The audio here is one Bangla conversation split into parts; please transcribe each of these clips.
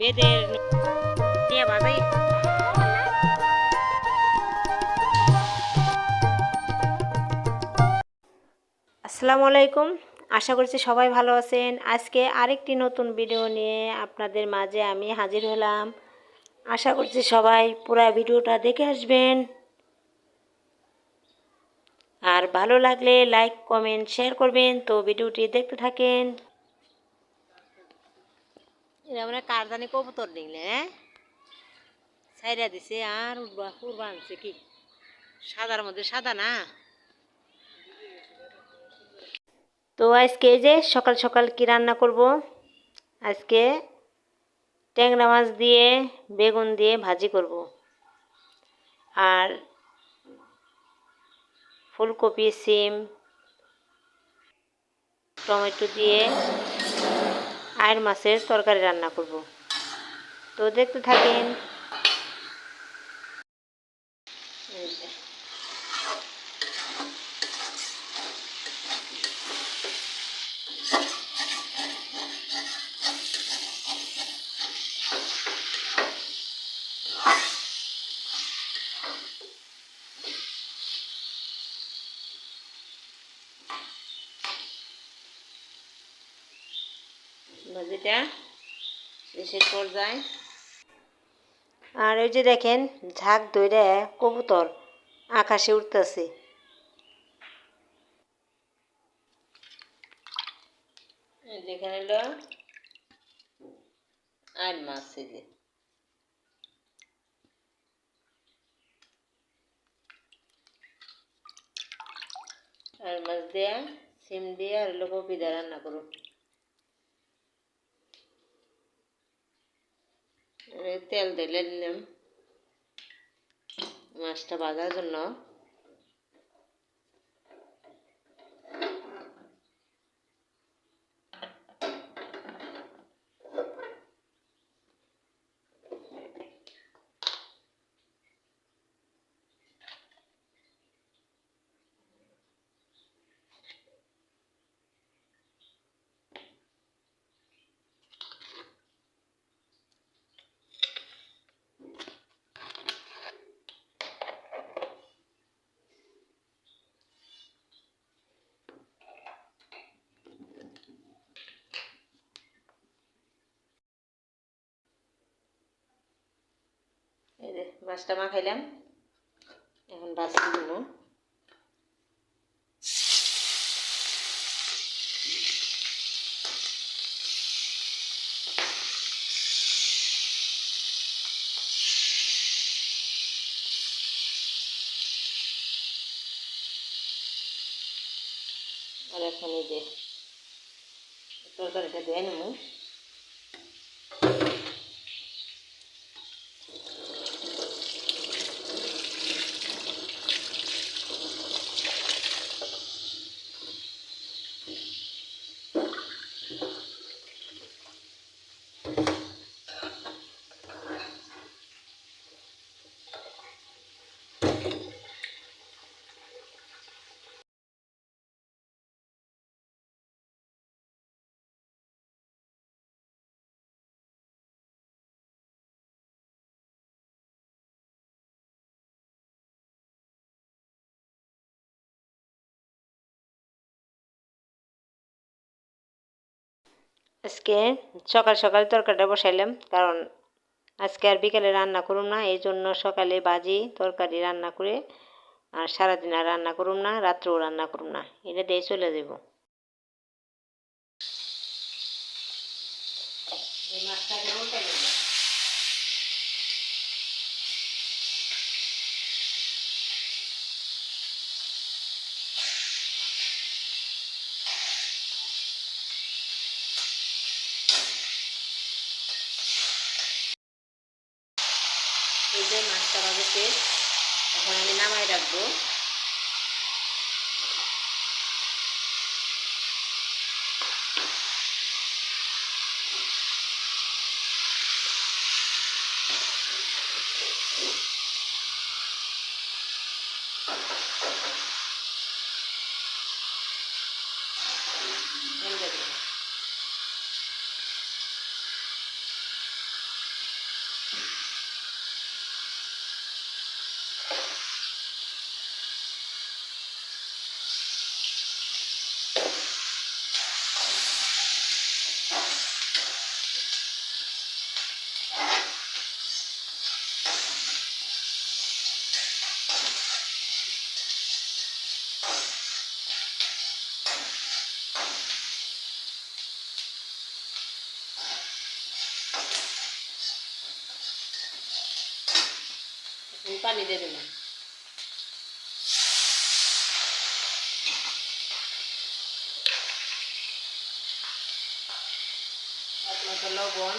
বেদের আসসালামু আলাইকুম। আশা করছি সবাই ভালো আছেন। আজকে আরেকটি নতুন ভিডিও নিয়ে আপনাদের মাঝে আমি হাজির হলাম। আশা করছি সবাই পুরো ভিডিওটা দেখে আসবেন। আর ভালো লাগলে লাইক কমেন্ট শেয়ার করবেন। তো ভিডিওটি দেখতে থাকেন। এরা মানে কারদানি কবুতর নিলে হ্যাঁ? ছাইরা দিছে আর উড়বা উড়বা আনছে কি? সাদার মধ্যে সাদা না? তো আজকে যে সকাল সকাল কি রান্না করব? আজকে ট্যাংরা মাছ দিয়ে, বেগুন দিয়ে ভাজি করব। আর ফুলকপি, সিম, টমেটো দিয়ে আয়ের মাছের তরকারি রান্না করব। তো দেখতে থাকেন এই যে। ভাজিটা শেষের পর্যায়ে। আর ওই যে দেখেন ঝাঁক ধরে কবুতর আকাশে উঠতেছে যেখানে হলো আর মাছ যে। আর মাছ দেয়া সিম দিয়ে আর হলো কপি দিয়ে রান্না করুন তেল ঢেলে দিলাম মাছটা ভাজার জন্য এই যে মাছটা মাখাইলাম। এখন বাঁচতে দিব। তরকারিটা দিয়ে নেব। আজকে সকাল সকাল তরকারিটা বসাইলাম, কারণ আজকে আর বিকালে রান্না করুম না, এই জন্য সকালে বাজি, তরকারি রান্না করে আর সারাদিন আর রান্না করুম না, রাত্রেও রান্না করুম না। এটা দিয়ে চলে যাব এই যে ভাজা এখন আমি নামাই রাখব। Thank দিয়ে দিলাম। আমি পানি দিয়ে দেবো মতো লবণ।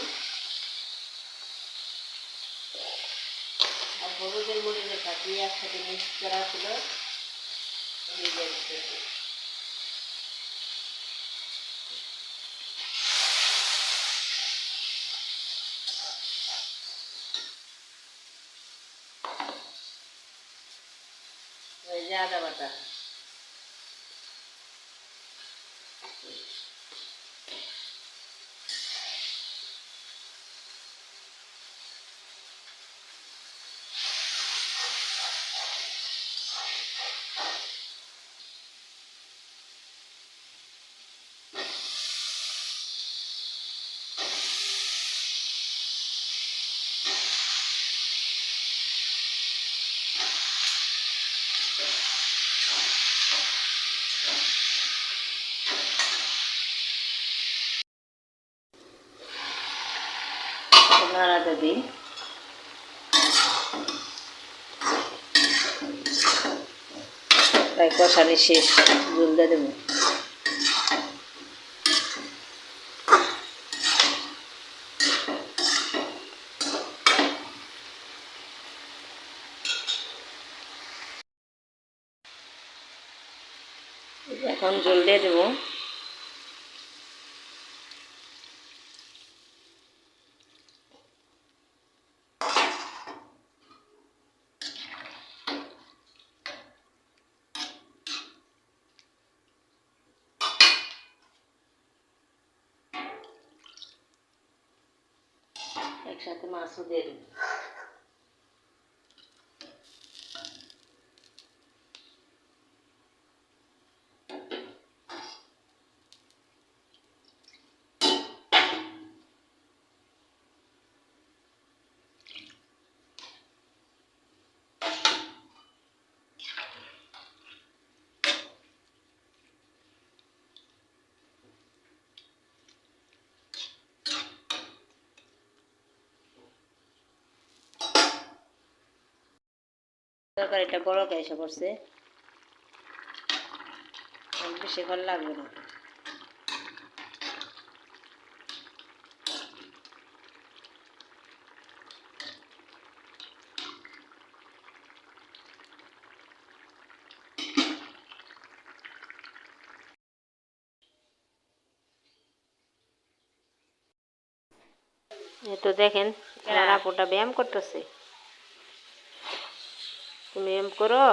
আর হলুদের মরিচের কাটিয়ে একসাথে মিক্স করা ছিল। দিতেছি ওই নাড়াতে প্রায় কষানি শেষ জল দিয়ে দেবো। এখন জল দিয়ে একসাথে মাছও দিয়ে তরকারিটা বড় এসে পড়ছে। আর বেশিক্ষণ লাগবে না। তো দেখেন আমার আপুটা ব্যায়াম করতেছে। তুমি এম করো।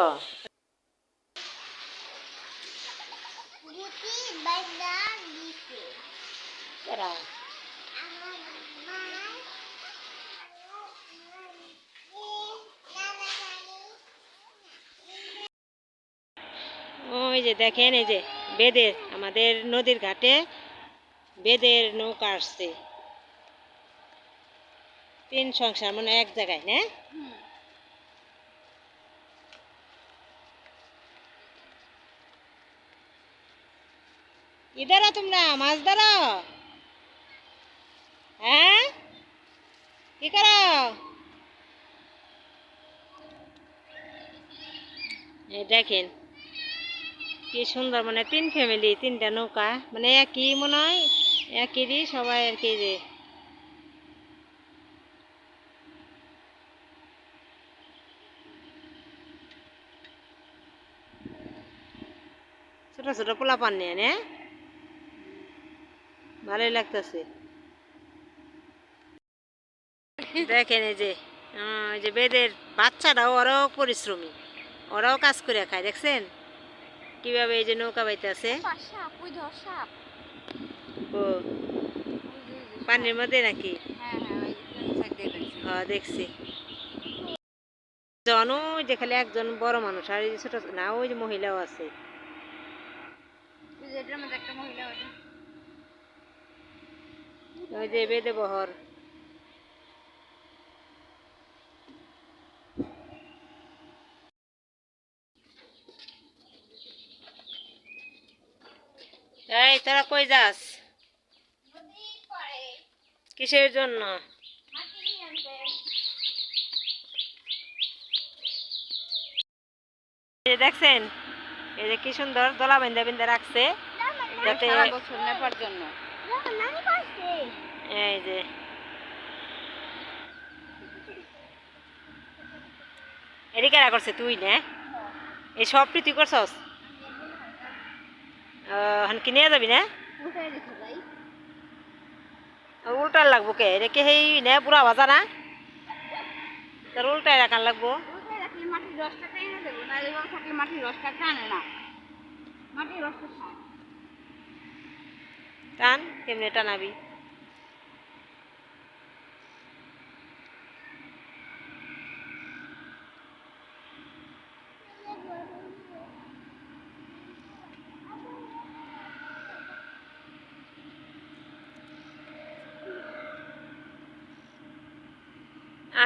ওই যে দেখেন এই যে বেদের আমাদের নদীর ঘাটে বেদের নৌকা আসছে। তিন সংসার মানে এক জায়গায় না ইদারা তোমরা, মাছ ধরো। হ্যাঁ? কি করো? দেখেন, কি সুন্দর মানে তিন ফ্যামিলি তিনটা নৌকা মানে একই মনে হয় একইরই সবাই আর কি যে ছোট ছোট পোলা পান নিয়ে ভালোই লাগতেছে। দেখেন এই যে এই যে বেদের বাচ্চারাও ওরাও পরিশ্রমী ওরাও কাজ করে খায় দেখছেন? কীভাবে এই যে নৌকা বাইতেছে। ওই ও পানির মধ্যে নাকি? হ্যাঁ হ্যাঁ ওই দিয়ে দেখছি। হ্যাঁ জন ওই যে খালি একজন বড় মানুষ আর ছোট না ওই যে মহিলাও আছে। ওই মহিলা ওই যে বেদে বহর। এই তোরা কই যাস? কিসের জন্য? দেখছেন? এই যে কি সুন্দর দলা বেঁধে বেঁধে রাখছে। যাতে বছর নেবার জন্য। এই যে। এটি কেরা করছে? তুই না। এই সবটি তুই করছস? হান কি নিয়ে যাবি না? উল্টার লাগবো কে? এটা কি সেই নে পুরা ভাজা না? তোর উল্টায় রাখার লাগবো। মাটির রসটা টেনে দেবো না থাকলে মাটির রসটা টানে না। মাটির রসটা টান কেমনে টানাবি?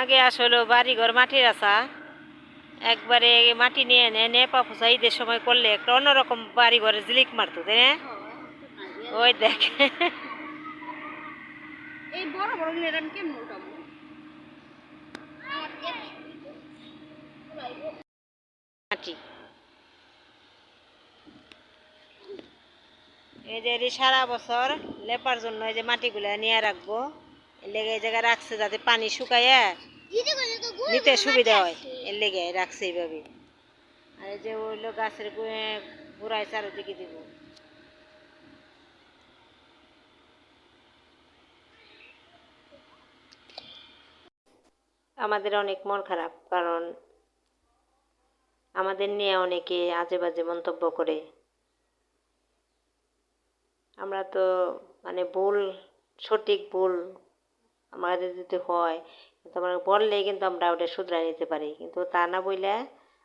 আগে আসলে বাড়িঘর মাটির আসা একবারে মাটি নিয়ে এনে নেপা ফুসা ঈদের সময় করলে একটা অন্যরকম বাড়ি ঘরে জিলিক মারতো তাই না? ওই দেখ। এই বড় বড় কেমন মাটি। এই যে সারা বছর লেপার জন্য এই যে মাটিগুলা নিয়ে রাখব। লেগে এই জায়গায় রাখছে যাতে পানি শুকাইয়া নিতে সুবিধা হয়। এর লেগে রাখছে এইভাবে। আর এই যে ওইলো গাছের গোড়ায় চারিদিকে দিব। আমাদের অনেক মন খারাপ, কারণ আমাদের নিয়ে অনেকে আজে বাজে মন্তব্য করে। আমরা তো মানে ভুল, সঠিক ভুল আমাদের যদি হয়, কিন্তু আমরা বললে কিন্তু আমরা ওটা শুধরাই নিতে পারি। কিন্তু তা না বইলে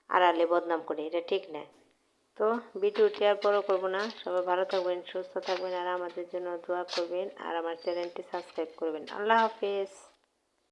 আড়ালে বদনাম করি, এটা ঠিক না। তো ভিডিওটি আর বড় করব না। সবাই ভালো থাকবেন, সুস্থ থাকবেন, আর আমাদের জন্য দোয়া করবেন, আর আমার চ্যানেলটি সাবস্ক্রাইব করবেন। আল্লাহ হাফেজ।